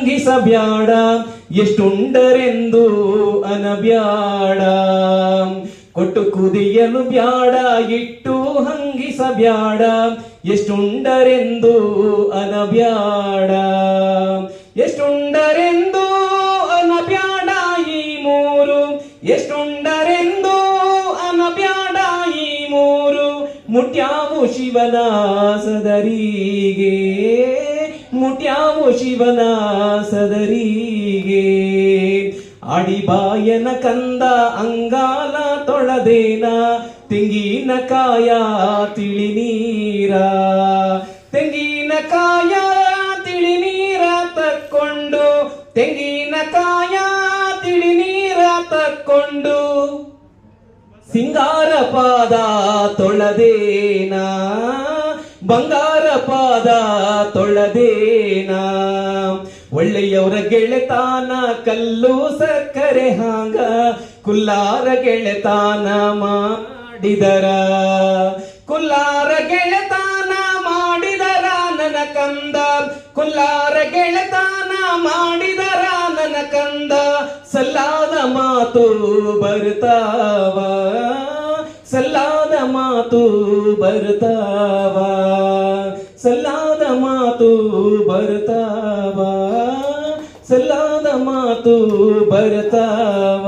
ಹಂಗಿಸಬ್ಯಾಡ ಎಷ್ಟುಂಡರೆಂದು ಅನಬ್ಯಾಡ. ಕೊಟ್ಟು ಕುದಿಯಲು ಬ್ಯಾಡ, ಇಟ್ಟು ಹಂಗಿಸಬ್ಯಾಡ, ಎಷ್ಟುಂಡರೆಂದು ಅನಬ್ಯಾಡ. ಎಷ್ಟುಂಡರೆಂದು ಅನಬ್ಯಾಡ ಈ ಮೂರು, ಎಷ್ಟುಂಡರೆಂದು ಅನಬ್ಯಾಡ ಈ ಮೂರು. ಮುಟ್ಯಾವು ಶಿವನ ಸದರಿಗೆ ಮುಟ್ಯಾವು ಶಿವನ ಸದರಿಗೆ? ಅಡಿಬಾಯನ ಕಂದ ಅಂಗಾಲ ತೊಳದೇನ? ತೆಂಗಿನ ಕಾಯ ತಿಳಿ ನೀರ? ತೆಂಗಿನಕಾಯ ತಿಳಿ ನೀರ ತಕ್ಕೊಂಡು ತೆಂಗಿನಕಾಯ ತಿಳಿ ನೀರ ತಕ್ಕೊಂಡು, ಸಿಂಗಾರ ಪಾದ ತೊಳೆದೇನ? ಬಂಗಾರ ಪಾದ ತೊಳದೇನಾ? ಒಳ್ಳೆಯವರ ಗೆಳೆತಾನ ಕಲ್ಲು ಸಕ್ಕರೆ ಹಾಂಗ, ಕುಲ್ಲಾರ ಗೆಳೆತಾನ ಮಾಡಿದರ. ಕುಲ್ಲಾರ ಗೆಳೆತಾನ ಮಾಡಿದರ ನನ ಕಂದ, ಕುಲ್ಲಾರ ಗೆಳೆತಾನ ಮಾಡಿದರ ನನ ಕಂದ. ಸಲ್ಲಾದ ಮಾತು ಬರ್ತಾವ ಸಲ್ಲಾದ ಮಾತು ಬರ್ತಾವ ಸಲ್ಲಾದ ಮಾತು ಬರ್ತಾವ ಸಲ್ಲಾದ ಮಾತು ಬರ್ತಾವ